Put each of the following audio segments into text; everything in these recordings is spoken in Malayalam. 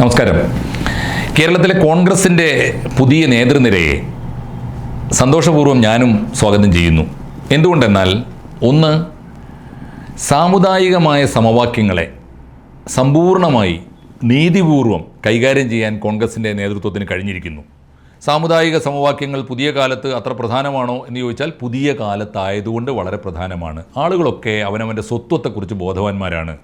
നമസ്കാരം. കേരളത്തിലെ കോൺഗ്രസിന്റെ പുതിയ നേതൃനിരയെ സന്തോഷപൂർവം ഞാനും സ്വാഗതം ചെയ്യുന്നു. എന്തുകൊണ്ടെന്നാൽ ഒന്ന് സാമുദായികമായ സമവാക്യങ്ങളെ സമ്പൂർണമായി നീതിപൂർവം കൈകാര്യം ചെയ്യാൻ കോൺഗ്രസിന്റെ നേതൃത്വത്തിന് കഴിഞ്ഞിരിക്കുന്നു. സാമുദായിക സമവാക്യങ്ങൾ പുതിയ കാലത്ത് അത്ര പ്രധാനമാണോ എന്ന് ചോദിച്ചാൽ പുതിയ കാലത്തായതുകൊണ്ട് വളരെ പ്രധാനമാണ്. ആളുകളൊക്കെ അവനവന്റെ സ്വത്വത്തെക്കുറിച്ച് ബോധവാന്മാരാണ്.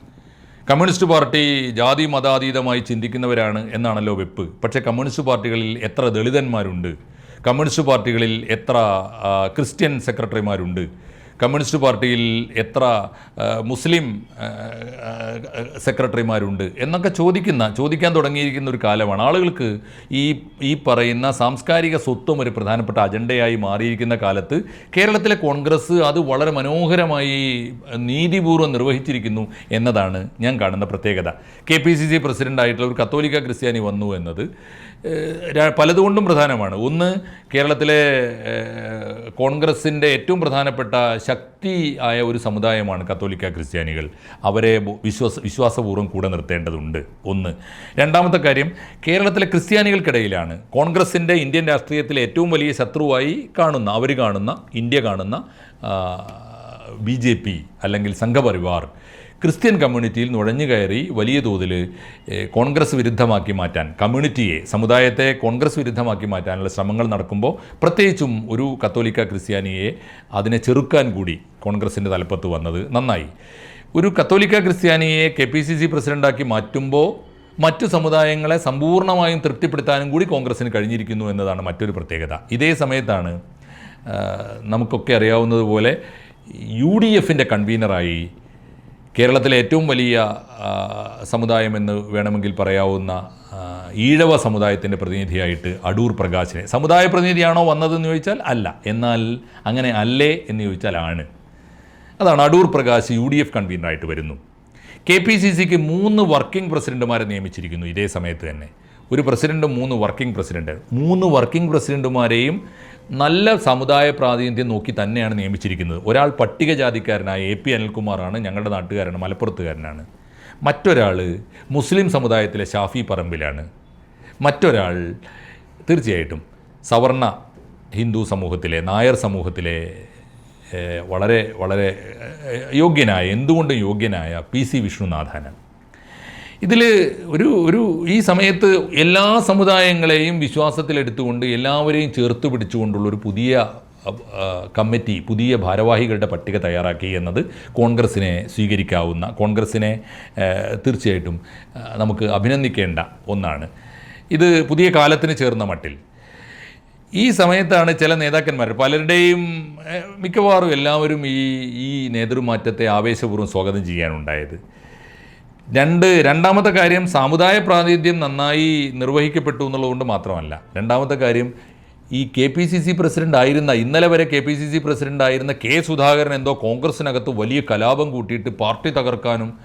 കമ്മ്യൂണിസ്റ്റ് പാർട്ടി ജാതി മതാതീതമായി ചിന്തിക്കുന്നവരാണ് എന്നാണല്ലോ വെപ്പ്. പക്ഷേ കമ്മ്യൂണിസ്റ്റ് പാർട്ടികളിൽ എത്ര ദളിതന്മാരുണ്ട്? കമ്മ്യൂണിസ്റ്റ് പാർട്ടികളിൽ എത്ര ക്രിസ്ത്യൻ സെക്രട്ടറിമാരുണ്ട്? കമ്മ്യൂണിസ്റ്റ് പാർട്ടിയിൽ എത്ര മുസ്ലിം സെക്രട്ടറിമാരുണ്ട് എന്നൊക്കെ ചോദിക്കുന്ന ചോദിക്കാൻ തുടങ്ങിയിരിക്കുന്ന ഒരു കാലമാണ്. ആളുകൾക്ക് ഈ ഈ പറയുന്ന സാംസ്കാരിക സ്വത്വം ഒരു പ്രധാനപ്പെട്ട അജണ്ടയായി മാറിയിരിക്കുന്ന കാലത്ത് കേരളത്തിലെ കോൺഗ്രസ് അത് വളരെ മനോഹരമായി നീതിപൂർവം നിർവഹിച്ചിരിക്കുന്നു എന്നതാണ് ഞാൻ കാണുന്ന പ്രത്യേകത. കെ പി സി സി പ്രസിഡന്റായിട്ടുള്ള ഒരു കത്തോലിക്ക ക്രിസ്ത്യാനി വന്നു എന്നത് പലതുകൊണ്ടും പ്രധാനമാണ്. ഒന്ന് കേരളത്തിലെ കോൺഗ്രസിന്റെ ഏറ്റവും പ്രധാനപ്പെട്ട ശക്തി ആയ ഒരു സമുദായമാണ് കത്തോലിക്ക ക്രിസ്ത്യാനികൾ. അവരെ വിശ്വാസ വിശ്വാസപൂർവം കൂടെ നിർത്തേണ്ടതുണ്ട്. ഒന്ന്. രണ്ടാമത്തെ കാര്യം കേരളത്തിലെ ക്രിസ്ത്യാനികൾക്കിടയിലാണ് കോൺഗ്രസിന്റെ ഇന്ത്യൻ രാഷ്ട്രീയത്തിലെ ഏറ്റവും വലിയ ശത്രുവായി കാണുന്ന അവർ കാണുന്ന ഇന്ത്യ കാണുന്ന ബി ജെ പി അല്ലെങ്കിൽ സംഘപരിവാർ. ക്രിസ്ത്യൻ കമ്മ്യൂണിറ്റിയിൽ നുഴഞ്ഞു കയറി വലിയ തോതിൽ കോൺഗ്രസ് വിരുദ്ധമാക്കി മാറ്റാൻ കമ്മ്യൂണിറ്റിയെ സമുദായത്തെ കോൺഗ്രസ് വിരുദ്ധമാക്കി മാറ്റാനുള്ള ശ്രമങ്ങൾ നടക്കുമ്പോൾ പ്രത്യേകിച്ചും ഒരു കത്തോലിക്ക ക്രിസ്ത്യാനിയെ അതിനെ ചെറുക്കാൻ കൂടി കോൺഗ്രസിന്റെ തലപ്പത്ത് വന്നത് നന്നായി. ഒരു കത്തോലിക്ക ക്രിസ്ത്യാനിയെ കെ പി സി സി പ്രസിഡന്റാക്കി മാറ്റുമ്പോൾ മറ്റു സമുദായങ്ങളെ സമ്പൂർണമായും തൃപ്തിപ്പെടുത്താനും കൂടി കോൺഗ്രസ്സിന് കഴിഞ്ഞിരിക്കുന്നു എന്നതാണ് മറ്റൊരു പ്രത്യേകത. ഇതേ സമയത്താണ് നമുക്കൊക്കെ അറിയാവുന്നതുപോലെ യു ഡി എഫിന്റെ കൺവീനറായി കേരളത്തിലെ ഏറ്റവും വലിയ സമുദായമെന്ന് വേണമെങ്കിൽ പറയാവുന്ന ഈഴവ സമുദായത്തിന്റെ പ്രതിനിധിയായിട്ട് അടൂർ പ്രകാശിനെ. സമുദായ പ്രതിനിധിയാണോ വന്നതെന്ന് ചോദിച്ചാൽ അല്ല. എന്നാൽ അങ്ങനെ അല്ലേ എന്ന് ചോദിച്ചാൽ ആണ് അതാണ് Adoor Prakash U D F കൺവീനറായിട്ട് വരുന്നു. കെ പി സി സിക്ക് മൂന്ന് വർക്കിംഗ് പ്രസിഡന്റുമാരെ നിയമിച്ചിരിക്കുന്നു ഇതേ സമയത്ത് തന്നെ. ഒരു പ്രസിഡന്റും മൂന്ന് വർക്കിംഗ് പ്രസിഡന്റ്. മൂന്ന് വർക്കിംഗ് പ്രസിഡന്റുമാരെയും നല്ല സമുദായ പ്രാതിനിധ്യം നോക്കി തന്നെയാണ് നിയമിച്ചിരിക്കുന്നത്. ഒരാൾ പട്ടികജാതിക്കാരനായ എ പി അനിൽകുമാറാണ് ഞങ്ങളുടെ നാട്ടുകാരനാണ് മലപ്പുറത്തുകാരനാണ്. മറ്റൊരാൾ മുസ്ലിം സമുദായത്തിലെ ഷാഫി പറമ്പിലാണ്. മറ്റൊരാൾ തീർച്ചയായിട്ടും സവർണ ഹിന്ദു സമൂഹത്തിലെ നായർ സമൂഹത്തിലെ വളരെ വളരെ യോഗ്യനായ എന്തുകൊണ്ടും യോഗ്യനായ പി സി വിഷ്ണുനാഥാനാണ്. ഇതിൽ ഒരു ഒരു ഈ സമയത്ത് എല്ലാ സമുദായങ്ങളെയും വിശ്വാസത്തിലെടുത്തുകൊണ്ട് എല്ലാവരെയും ചേർത്ത് പിടിച്ചുകൊണ്ടുള്ള ഒരു പുതിയ കമ്മിറ്റി പുതിയ ഭാരവാഹികളുടെ പട്ടിക തയ്യാറാക്കി എന്നത് കോൺഗ്രസ്സിനെ സ്വീകരിക്കാവുന്ന കോൺഗ്രസ്സിനെ തീർച്ചയായിട്ടും നമുക്ക് അഭിനന്ദിക്കേണ്ട ഒന്നാണ്. ഇത് പുതിയ കാലത്തിന് ചേർന്ന മട്ടിൽ. ഈ സമയത്താണ് ചില നേതാക്കന്മാർ പലരുടെയും മിക്കവാറും എല്ലാവരും ഈ ഈ നേതൃമാറ്റത്തെ ആവേശപൂർവം സ്വാഗതം ചെയ്യാനുണ്ടായത്. രണ്ട് രണ്ടാമത്തെ കാര്യം സാമുദായ പ്രാതിനിധ്യം നന്നായി നിർവഹിക്കപ്പെട്ടു എന്നുള്ളതുകൊണ്ട് മാത്രമല്ല. രണ്ടാമത്തെ കാര്യം ഈ K P C C president ആയിരുന്ന ഇന്നലെ വരെ K P C C president ആയിരുന്ന കെ സുധാകരൻ എന്തോ കോൺഗ്രസിനകത്ത് വലിയ കലാപം കൂട്ടിയിട്ട് പാർട്ടി തകർക്കാനും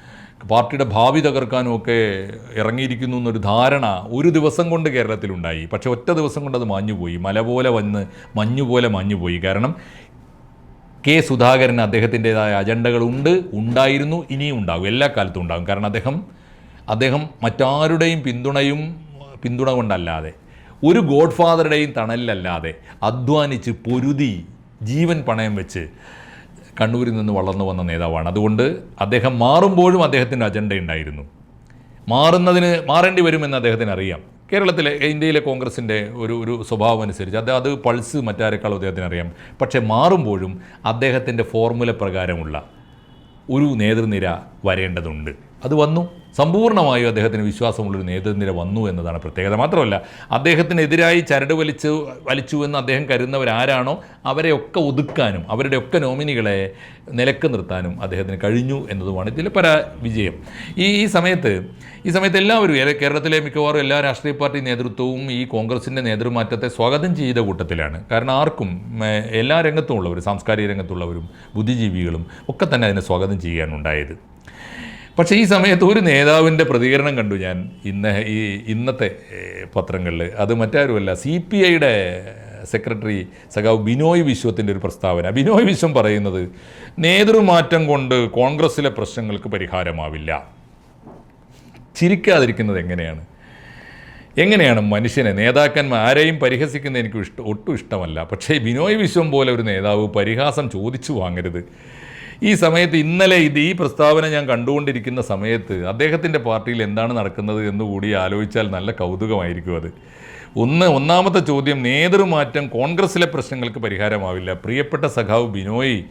പാർട്ടിയുടെ ഭാവി തകർക്കാനും ഒക്കെ ഇറങ്ങിയിരിക്കുന്നു എന്നൊരു ധാരണ ഒരു ദിവസം കൊണ്ട് കേരളത്തിലുണ്ടായി. പക്ഷേ ഒറ്റ ദിവസം കൊണ്ട് അത് മാഞ്ഞുപോയി. മല പോലെ വന്ന് മഞ്ഞുപോലെ മാഞ്ഞുപോയി. കാരണം കെ സുധാകരൻ അദ്ദേഹത്തിന്റെതായ അജണ്ടകളുണ്ട് ഉണ്ടായിരുന്നു ഇനിയും ഉണ്ടാകും എല്ലാ കാലത്തും ഉണ്ടാകും. കാരണം അദ്ദേഹം അദ്ദേഹം മറ്റാരുടെയും പിന്തുണയും പിന്തുണ കൊണ്ടല്ലാതെ ഒരു ഗോഡ് ഫാദറുടെയും തണലിലല്ലാതെ അധ്വാനിച്ച് പൊരുതി ജീവൻ പണയം വെച്ച് കണ്ണൂരിൽ നിന്ന് വളർന്നു വന്ന നേതാവാണ്. അതുകൊണ്ട് അദ്ദേഹം മാറുമ്പോഴും അദ്ദേഹത്തിന്റെ അജണ്ട ഉണ്ടായിരുന്നു മാറുന്നതിന് മാറേണ്ടി വരുമെന്ന് അദ്ദേഹത്തിന് അറിയാം. കേരളത്തിലെ ഇന്ത്യയിലെ കോൺഗ്രസിന്റെ ഒരു ഒരു സ്വഭാവം അനുസരിച്ച് അത് അത് പൾസ് മറ്റാരെക്കാളും അദ്ദേഹത്തിന് അറിയാം. പക്ഷേ മാറുമ്പോഴും അദ്ദേഹത്തിന്റെ ഫോർമുല പ്രകാരമുള്ള ഒരു നേതൃനിര വരേണ്ടതുണ്ട്. അത് വന്നു. സമ്പൂർണമായും അദ്ദേഹത്തിന് വിശ്വാസമുള്ളൊരു നേതൃനിര വന്നു എന്നതാണ് പ്രത്യേകത. മാത്രമല്ല അദ്ദേഹത്തിനെതിരായി ചരട് വലിച്ചു വലിച്ചു എന്ന് അദ്ദേഹം കരുതുന്നവരാരാണോ അവരെയൊക്കെ ഒതുക്കാനും അവരുടെയൊക്കെ നോമിനികളെ നിലയ്ക്ക് നിർത്താനും അദ്ദേഹത്തിന് കഴിഞ്ഞു എന്നതുമാണ് ഇതിലെ പര വിജയം ഈ ഈ സമയത്ത് ഈ സമയത്ത് എല്ലാവരും കേരളത്തിലെ മിക്കവാറും എല്ലാ രാഷ്ട്രീയ പാർട്ടി നേതൃത്വവും ഈ കോൺഗ്രസിന്റെ നേതൃമാറ്റത്തെ സ്വാഗതം ചെയ്ത കൂട്ടത്തിലാണ്. കാരണം ആർക്കും എല്ലാ രംഗത്തും ഉള്ളവരും സാംസ്കാരിക രംഗത്തുള്ളവരും ബുദ്ധിജീവികളും ഒക്കെ തന്നെ അതിനെ സ്വാഗതം ചെയ്യാനുണ്ടായത്. പക്ഷേ ഈ സമയത്ത് ഒരു നേതാവിന്റെ പ്രതികരണം കണ്ടു ഞാൻ ഇന്ന ഈ ഇന്നത്തെ പത്രങ്ങളിൽ. അത് മറ്റാരുമല്ല സി പി ഐയുടെ സെക്രട്ടറി സഖാവ് ബിനോയ് വിശ്വത്തിന്റെ ഒരു പ്രസ്താവന. ബിനോയ് വിശ്വം പറയുന്നത് നേതൃമാറ്റം കൊണ്ട് കോൺഗ്രസ്സിലെ പ്രശ്നങ്ങൾക്ക് പരിഹാരമാവില്ല. ചിരിക്കാതിരിക്കുന്നത് എങ്ങനെയാണ്? എങ്ങനെയാണ് മനുഷ്യനെ നേതാക്കന്മാർ ആരെയും പരിഹസിക്കുന്ന എനിക്ക് ഇഷ്ടം ഒട്ടും ഇഷ്ടമല്ല. പക്ഷേ ബിനോയ് വിശ്വം പോലെ ഒരു നേതാവ് പരിഹാസം ചോദിച്ചു വാങ്ങരുത്. ഈ സമയത്ത് ഇന്നലെ ഇത് ഈ പ്രസ്താവന ഞാൻ കണ്ടുകൊണ്ടിരിക്കുന്ന സമയത്ത് അദ്ദേഹത്തിന്റെ പാർട്ടിയിൽ എന്താണ് നടക്കുന്നത് എന്ന് കൂടി ആലോചിച്ചാൽ നല്ല കൗതുകമായിരിക്കും അത്. ഒന്ന് ഒന്നാമത്തെ ചോദ്യം നേതൃമാറ്റം കോൺഗ്രസ്സിലെ പ്രശ്നങ്ങൾക്ക് പരിഹാരമാവില്ല. പ്രിയപ്പെട്ട സഖാവ് ബിനോയ്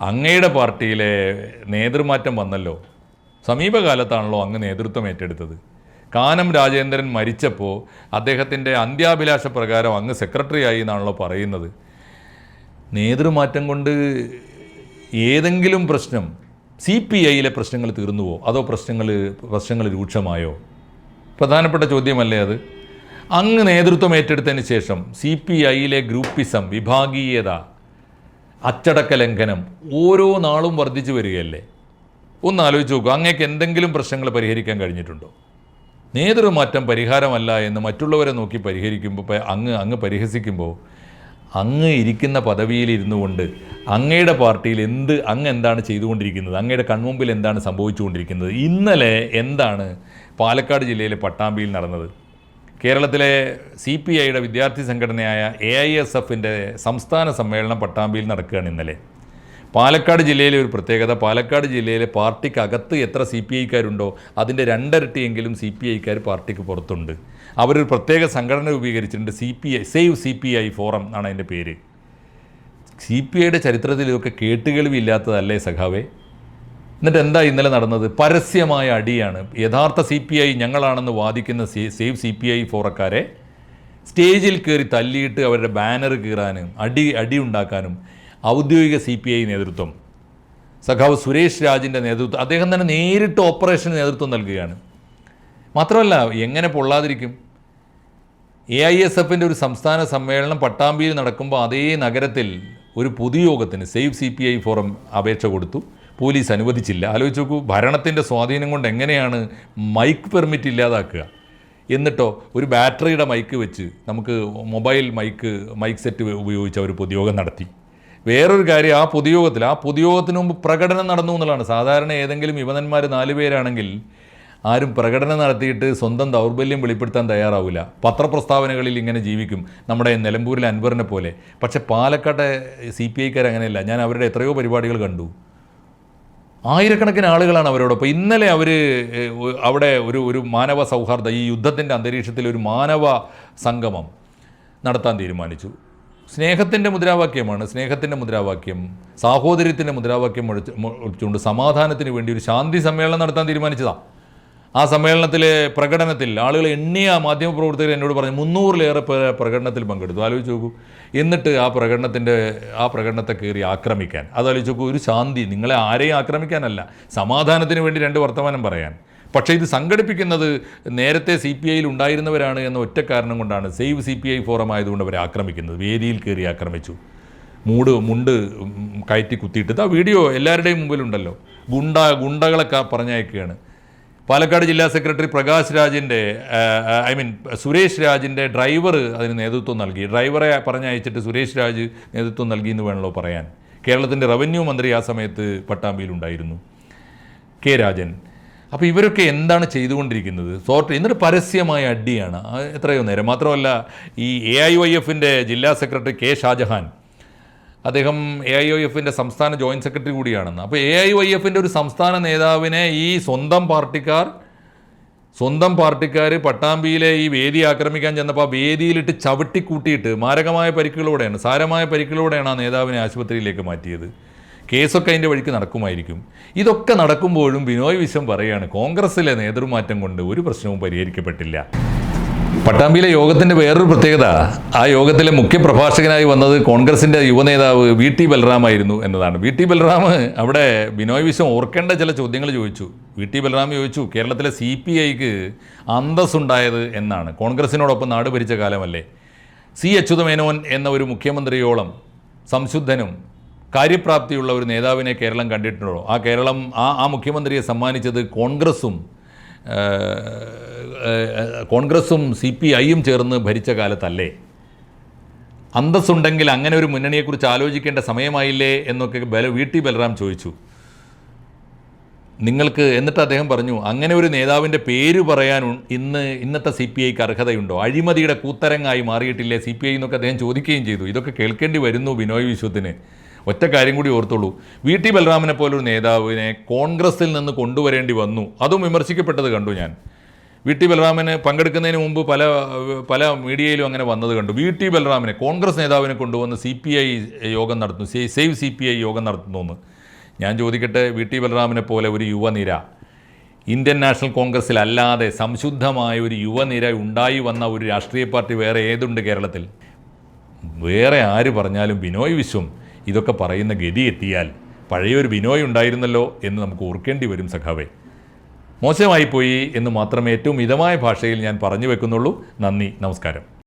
അങ്ങയുടെ പാർട്ടിയിലെ നേതൃമാറ്റം വന്നല്ലോ. സമീപകാലത്താണല്ലോ അങ്ങ് നേതൃത്വം ഏറ്റെടുത്തത്. കാനം രാജേന്ദ്രൻ മരിച്ചപ്പോൾ അദ്ദേഹത്തിന്റെ അന്ത്യാഭിലാഷ പ്രകാരം അങ്ങ് സെക്രട്ടറി ആയി എന്നാണല്ലോ പറയുന്നത്. നേതൃമാറ്റം കൊണ്ട് ഏതെങ്കിലും പ്രശ്നം സി പി ഐയിലെ പ്രശ്നങ്ങൾ തീർന്നുവോ? അതോ പ്രശ്നങ്ങൾ പ്രശ്നങ്ങൾ രൂക്ഷമായോ? പ്രധാനപ്പെട്ട ചോദ്യമല്ലേ അത്. അങ്ങ് നേതൃത്വം ഏറ്റെടുത്തതിന് ശേഷം സി പി ഐയിലെ ഗ്രൂപ്പിസം വിഭാഗീയത അച്ചടക്ക ലംഘനം ഓരോ നാളും വർദ്ധിച്ചു വരികയല്ലേ? ഒന്ന് ആലോചിച്ച് നോക്കുക അങ്ങേക്ക് എന്തെങ്കിലും പ്രശ്നങ്ങൾ പരിഹരിക്കാൻ കഴിഞ്ഞിട്ടുണ്ടോ? നേതൃമാറ്റം പരിഹാരമല്ല എന്ന് മറ്റുള്ളവരെ നോക്കി പരിഹരിക്കുമ്പോൾ അങ്ങ് അങ്ങ് പരിഹസിക്കുമ്പോൾ അങ്ങ് ഇരിക്കുന്ന പദവിയിൽ ഇരുന്നു കൊണ്ട് അങ്ങയുടെ പാർട്ടിയിൽ എന്ത് അങ്ങ് എന്താണ് ചെയ്തുകൊണ്ടിരിക്കുന്നത്? അങ്ങയുടെ കൺമുമ്പിൽ എന്താണ് സംഭവിച്ചുകൊണ്ടിരിക്കുന്നത്? ഇന്നലെ എന്താണ് പാലക്കാട് ജില്ലയിലെ പട്ടാമ്പിയിൽ നടന്നത്? കേരളത്തിലെ സി പി ഐയുടെ വിദ്യാർത്ഥി സംഘടനയായ എ ഐ എസ് എഫിന്റെ സംസ്ഥാന സമ്മേളനം പട്ടാമ്പിയിൽ നടക്കുകയാണ് ഇന്നലെ. പാലക്കാട് ജില്ലയിലെ ഒരു പ്രത്യേകത പാലക്കാട് ജില്ലയിലെ പാർട്ടിക്കകത്ത് എത്ര സി പി ഐക്കാരുണ്ടോ അതിന്റെ രണ്ടരട്ടിയെങ്കിലും സി പി ഐക്കാർ പാർട്ടിക്ക് പുറത്തുണ്ട്. അവരൊരു പ്രത്യേക സംഘടന രൂപീകരിച്ചിട്ടുണ്ട് C P I save C P I forum എന്നാണ് അതിന്റെ പേര്. സി പി ഐയുടെ ചരിത്രത്തിൽ ഇതൊക്കെ കേട്ടുകേൾവി ഇല്ലാത്തതല്ലേ സഖാവേ? എന്നിട്ട് എന്താ ഇന്നലെ നടന്നത്? പരസ്യമായ അടിയാണ്. യഥാർത്ഥ സി പി ഐ ഞങ്ങളാണെന്ന് വാദിക്കുന്ന സേവ് സി പി ഐ ഫോറക്കാരെ സ്റ്റേജിൽ കയറി തല്ലിയിട്ട് അവരുടെ ബാനർ കീറാനും അടി അടി ഉണ്ടാക്കാനും ഔദ്യോഗിക സി പി ഐ നേതൃത്വം. സഖാവ് സുരേഷ് രാജിന്റെ നേതൃത്വം അദ്ദേഹം തന്നെ നേരിട്ട് ഓപ്പറേഷന് നേതൃത്വം നൽകുകയാണ്. മാത്രമല്ല എങ്ങനെ പൊള്ളാതിരിക്കും? എ ഐ എസ് എഫിന്റെ ഒരു സംസ്ഥാന സമ്മേളനം പട്ടാമ്പിയിൽ നടക്കുമ്പോൾ അതേ നഗരത്തിൽ ഒരു പൊതുയോഗത്തിന് save C P I forum അപേക്ഷ കൊടുത്തു. പോലീസ് അനുവദിച്ചില്ല. ആലോചിച്ച് നോക്കൂ ഭരണത്തിന്റെ സ്വാധീനം കൊണ്ട് എങ്ങനെയാണ് മൈക്ക് പെർമിറ്റ് ഇല്ലാതാക്കുക? എന്നിട്ടോ ഒരു ബാറ്ററിയുടെ മൈക്ക് വെച്ച് നമുക്ക് മൊബൈൽ മൈക്ക് മൈക്ക് സെറ്റ് ഉപയോഗിച്ച് അവർ പൊതുയോഗം നടത്തി. വേറൊരു കാര്യം ആ പൊതുയോഗത്തിൽ ആ പൊതുയോഗത്തിന് മുമ്പ് പ്രകടനം നടന്നു എന്നുള്ളതാണ്. സാധാരണ ഏതെങ്കിലും യുവനന്മാർ നാല് പേരാണെങ്കിൽ ആരും പ്രകടനം നടത്തിയിട്ട് സ്വന്തം ദൗർബല്യം വെളിപ്പെടുത്താൻ തയ്യാറാവില്ല. പത്രപ്രസ്താവനകളിൽ ഇങ്ങനെ ജീവിക്കും. നമ്മുടെ നിലമ്പൂരിലെ അൻവറിനെ പോലെ. പക്ഷേ പാലക്കാട്ടെ സി പി ഐക്കാർ അങ്ങനെയല്ല. ഞാൻ അവരുടെ എത്രയോ പരിപാടികൾ കണ്ടു. ആയിരക്കണക്കിന് ആളുകളാണ് അവരോടൊപ്പം. ഇന്നലെ അവർ അവിടെ ഒരു ഒരു മാനവ സൗഹാർദ്ദ ഈ യുദ്ധത്തിന്റെ അന്തരീക്ഷത്തിൽ ഒരു മാനവ സംഗമം നടത്താൻ തീരുമാനിച്ചു. സ്നേഹത്തിന്റെ മുദ്രാവാക്യമാണ്. സ്നേഹത്തിന്റെ മുദ്രാവാക്യം സാഹോദര്യത്തിന്റെ മുദ്രാവാക്യം ഒഴിച്ചുകൊണ്ട് സമാധാനത്തിന് വേണ്ടി ഒരു ശാന്തി സമ്മേളനം നടത്താൻ തീരുമാനിച്ചതാണ് ആ സമ്മേളനത്തിലെ പ്രകടനത്തിൽ ആളുകൾ എണ്ണിയ മാധ്യമപ്രവർത്തകർ എന്നോട് പറഞ്ഞു മുന്നൂറിലേറെ പേരെ പ്രകടനത്തിൽ പങ്കെടുത്തു. ആലോചിച്ച് നോക്കൂ. എന്നിട്ട് ആ പ്രകടനത്തിന്റെ ആ പ്രകടനത്തെ കയറി ആക്രമിക്കാൻ. അതാലോചിച്ച് നോക്കൂ ഒരു ശാന്തി നിങ്ങളെ ആരെയും ആക്രമിക്കാനല്ല സമാധാനത്തിന് വേണ്ടി രണ്ട് വർത്തമാനം പറയാൻ. പക്ഷേ ഇത് സംഘടിപ്പിക്കുന്നത് നേരത്തെ സി പി ഐയിൽ ഉണ്ടായിരുന്നവരാണ് എന്ന ഒറ്റ കാരണം കൊണ്ടാണ്. Save C P I forum ആയതുകൊണ്ട് അവരെ ആക്രമിക്കുന്നത്. വേദിയിൽ കയറി ആക്രമിച്ചു. മൂട് മുണ്ട് കയറ്റി കുത്തിയിട്ട്. ആ വീഡിയോ എല്ലാവരുടെയും മുമ്പിലുണ്ടല്ലോ. ഗുണ്ട ഗുണ്ടകളെ പറഞ്ഞയക്കുകയാണ്. പാലക്കാട് ജില്ലാ സെക്രട്ടറി പ്രകാശ് രാജിന്റെ ഐ മീൻ സുരേഷ് രാജിന്റെ ഡ്രൈവർ അതിന് നേതൃത്വം നൽകി. ഡ്രൈവറെ പറഞ്ഞയച്ചിട്ട് സുരേഷ് രാജ് നേതൃത്വം നൽകി എന്ന് വേണമല്ലോ പറയാൻ. കേരളത്തിന്റെ റവന്യൂ മന്ത്രി ആ സമയത്ത് പട്ടാമ്പിയിലുണ്ടായിരുന്നു കെ രാജൻ. അപ്പോൾ ഇവരൊക്കെ എന്താണ് ചെയ്തുകൊണ്ടിരിക്കുന്നത്? സോർട്ട് എന്നിട്ട് പരസ്യമായ അടിയാണ്. എത്രയോ നേരം. മാത്രമല്ല ഈ എ ഐ ഒ എഫിന്റെ ജില്ലാ സെക്രട്ടറി കെ ഷാജഹാൻ അദ്ദേഹം എ ഐ ഒ എഫിന്റെ സംസ്ഥാന ജോയിന്റ് സെക്രട്ടറി കൂടിയാണെന്ന്. അപ്പോൾ എ ഐ ഒ എഫിന്റെ ഒരു സംസ്ഥാന നേതാവിനെ ഈ സ്വന്തം പാർട്ടിക്കാർ സ്വന്തം പാർട്ടിക്കാർ പട്ടാമ്പിയിലെ ഈ വേദി ആക്രമിക്കാൻ ചെന്നപ്പോൾ ആ വേദിയിലിട്ട് ചവിട്ടിക്കൂട്ടിയിട്ട് മാരകമായ പരിക്കുകളോടെയാണ് സാരമായ പരിക്കുകളോടെയാണ് ആ നേതാവിനെ ആശുപത്രിയിലേക്ക് മാറ്റിയത്. കേസൊക്കെ അതിന്റെ വഴിക്ക് നടക്കുമായിരിക്കും. ഇതൊക്കെ നടക്കുമ്പോഴും ബിനോയ് വിശ്വം പറയാണ് കോൺഗ്രസിലെ നേതൃമാറ്റം കൊണ്ട് ഒരു പ്രശ്നവും പരിഹരിക്കപ്പെട്ടില്ല. പട്ടാമ്പിയിലെ യോഗത്തിന്റെ വേറൊരു പ്രത്യേകത ആ യോഗത്തിലെ മുഖ്യ പ്രഭാഷകനായി വന്നത് കോൺഗ്രസിന്റെ യുവനേതാവ് വി ടി ബലറാമായിരുന്നു എന്നതാണ്. വി ടി ബലറാം അവിടെ ബിനോയ് വിശ്വം ഓർക്കേണ്ട ചില ചോദ്യങ്ങൾ ചോദിച്ചു. വി ടി ബലറാം ചോദിച്ചു കേരളത്തിലെ സി പി ഐക്ക് അന്തസ്സുണ്ടായത് എന്നാണ്? കോൺഗ്രസിനോടൊപ്പം നാട് ഭരിച്ച കാലമല്ലേ? സി. അച്യുതമേനോൻ എന്ന ഒരു മുഖ്യമന്ത്രിയോളം സംശുദ്ധനും കാര്യപ്രാപ്തിയുള്ള ഒരു നേതാവിനെ കേരളം കണ്ടിട്ടുണ്ടോ? ആ കേരളം ആ ആ മുഖ്യമന്ത്രിയെ സമ്മാനിച്ചത് കോൺഗ്രസും കോൺഗ്രസും സി പി ഐയും ചേർന്ന് ഭരിച്ച കാലത്തല്ലേ? അന്തസ്സുണ്ടെങ്കിൽ അങ്ങനെ ഒരു മുന്നണിയെക്കുറിച്ച് ആലോചിക്കേണ്ട സമയമായില്ലേ എന്നൊക്കെ ബല വി. ടി. ബലറാം ചോദിച്ചു. നിങ്ങൾക്ക് എന്നിട്ട് അദ്ദേഹം പറഞ്ഞു അങ്ങനെ ഒരു നേതാവിന്റെ പേര് പറയാൻ ഇന്ന് ഇന്നത്തെ സി പി ഐക്ക് അർഹതയുണ്ടോ? അഴിമതിയുടെ കൂത്തരങ്ങായി മാറിയിട്ടില്ലേ സി പി ഐ എന്നൊക്കെ അദ്ദേഹം ചോദിക്കുകയും ചെയ്തു. ഇതൊക്കെ കേൾക്കേണ്ടി വരുന്നു ബിനോയ് വിശ്വത്തിന്. ഒറ്റ കാര്യം കൂടി ഓർത്തുള്ളൂ. വി ടി ബലറാമിനെ പോലൊരു നേതാവിനെ കോൺഗ്രസിൽ നിന്ന് കൊണ്ടുവരേണ്ടി വന്നു. അതും വിമർശിക്കപ്പെട്ടത് കണ്ടു ഞാൻ. വി ടി ബലറാമിന് പങ്കെടുക്കുന്നതിന് മുമ്പ് പല പല മീഡിയയിലും അങ്ങനെ വന്നത് കണ്ടു. വി ടി ബലറാമിനെ കോൺഗ്രസ് നേതാവിനെ കൊണ്ടുവന്ന് സി പി ഐ യോഗം നടത്തുന്നു. സേവ് സി പി ഐ യോഗം നടത്തുന്നു. എന്ന് ഞാൻ ചോദിക്കട്ടെ വി ടി ബലറാമിനെ പോലെ ഒരു യുവനിര ഇന്ത്യൻ നാഷണൽ കോൺഗ്രസ്സിലല്ലാതെ സംശുദ്ധമായ ഒരു യുവനിര ഉണ്ടായി വന്ന ഒരു രാഷ്ട്രീയ പാർട്ടി വേറെ ഏതുണ്ട് കേരളത്തിൽ? വേറെ ആര് പറഞ്ഞാലും ബിനോയ് വിശ്വം ഇതൊക്കെ പറയുന്ന ഗതി എത്തിയാൽ പഴയൊരു ബിനോയ് ഉണ്ടായിരുന്നല്ലോ എന്ന് നമുക്ക് ഓർക്കേണ്ടി വരും സഖാവേ. മോശമായിപ്പോയി എന്ന് മാത്രമേ ഏറ്റവും മിതമായ ഭാഷയിൽ ഞാൻ പറഞ്ഞു വെക്കുന്നുള്ളൂ. നന്ദി നമസ്കാരം.